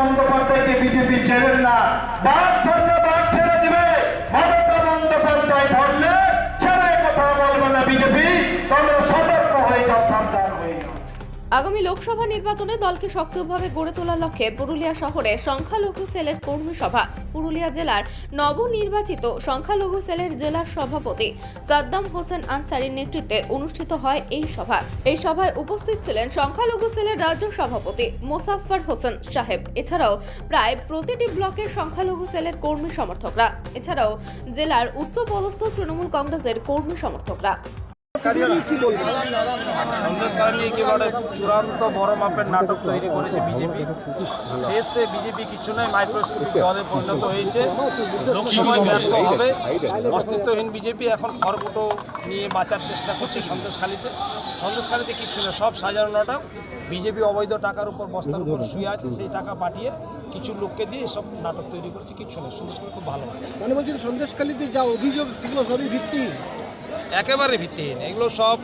বন্দ্যোপাধ্যায়কে বিজেপি চেনেন না। বাদ আগামী লোকসভা নির্বাচনে দলকে সক্রিয়ভাবে গড়ে তোলার লক্ষ্যে পুরুলিয়া শহরে সংখ্যালঘু সেলের কর্মী সভা। পুরুলিয়া জেলার নবনির্বাচিত সংখ্যালঘু সেলের জেলার সভাপতি সাদ্দাম হোসেন আনসারির নেতৃত্বে অনুষ্ঠিত হয় এই সভা। এই সভায় উপস্থিত ছিলেন সংখ্যালঘু সেলের রাজ্য সভাপতি মোসাফফর হোসেন সাহেব। এছাড়াও প্রায় প্রতিটি ব্লকের সংখ্যালঘু সেলের কর্মী সমর্থকরা। এছাড়াও জেলার উচ্চপদস্থ তৃণমূল কংগ্রেসের কর্মী সমর্থকরা। নিয়ে একেবারে চূড়ান্ত বড় মাপের নাটক তৈরি করেছে বিজেপি। শেষে বিজেপি কিছু নয় মাইক্রোস্কোপিক দলে পরিণত হয়েছে। লোকসভায় ব্যর্থ হবে। অস্তিত্বহীন বিজেপি এখন খড়কুটো নিয়ে বাঁচার চেষ্টা করছে সন্দেশখালীতে। সন্দেশখালীতে কিচ্ছু না সব সাজানো নাটক। বিজেপি অবৈধ টাকার উপর বস্তার উপর শুয়ে আছে সেই টাকা পাঠিয়ে কিছু লোককে দিয়ে সব নাটক তৈরি করছে কিচ্ছু না সন্দেশখালী খুব ভালো আছে। মানে বলছেন সন্দেশখালীতে যা অভিযোগ সেগুলো সবই ভিত্তিহীন। একেবারে ভিত্তিহীন এগুলো সব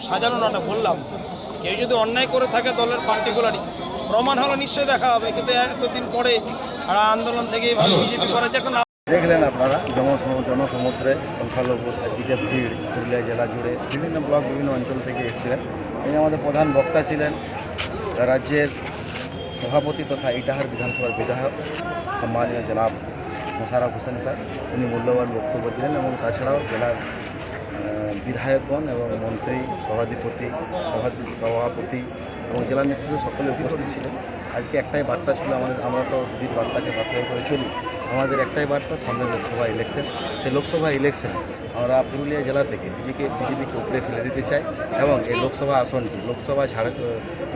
সাজানো নাটক বললাম। কেউ যদি অন্যায় করে থাকে দলের পার্টিকুলারই প্রমাণ হলো নিশ্চয়ই দেখা হবে, কিন্তু এতদিন পরে আন্দোলন থেকে বিজেপি করেছে এখন দেখলেন আপনারা, জনসম- জনসমুদ্রে সংখ্যালঘু যে ভিড় পুরুলিয়া জেলা জুড়ে বিভিন্ন ব্লক, বিভিন্ন অঞ্চল থেকে এসেছিলেন। এই আমাদের প্রধান বক্তা ছিলেন। রাজ্যের সভাপতি তথা ইটাহার বিধানসভার বিধায়ক, সম্মানীয় জনাব মোশারফ হোসেন স্যার। উনি মূল্যবান বক্তব্য দিলেন এবং তাছাড়াও জেলার বিধায়কগণ এবং মন্ত্রী, সভাধিপতি সভাপতি এবং জেলা নেতৃত্ব সকলে উপস্থিত ছিলেন। আজকে একটাই বার্তা ছিল আমাদের, আমরা তো দিদির বার্তাকে বার্তা করে চলি। আমাদের একটাই বার্তা, সামনে লোকসভা ইলেকশন সেই লোকসভা ইলেকশন আমরা পুরুলিয়া জেলা থেকে বিজেপি বিজেপিকে উপরে ফেলে দিতে চাই এবং এই লোকসভা আসনটি, লোকসভা ঝাড়,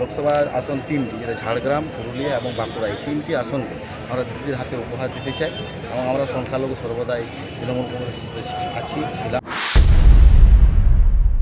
লোকসভা আসন তিনটি, যেটা ঝাড়গ্রাম, পুরুলিয়া এবং বাঁকুড়া, এই তিনটি আসনকে আমরা দিদির হাতে উপহার দিতে চাই এবং আমরা সংখ্যালঘু সর্বদাই তৃণমূল কংগ্রেস আছি, ছিলাম।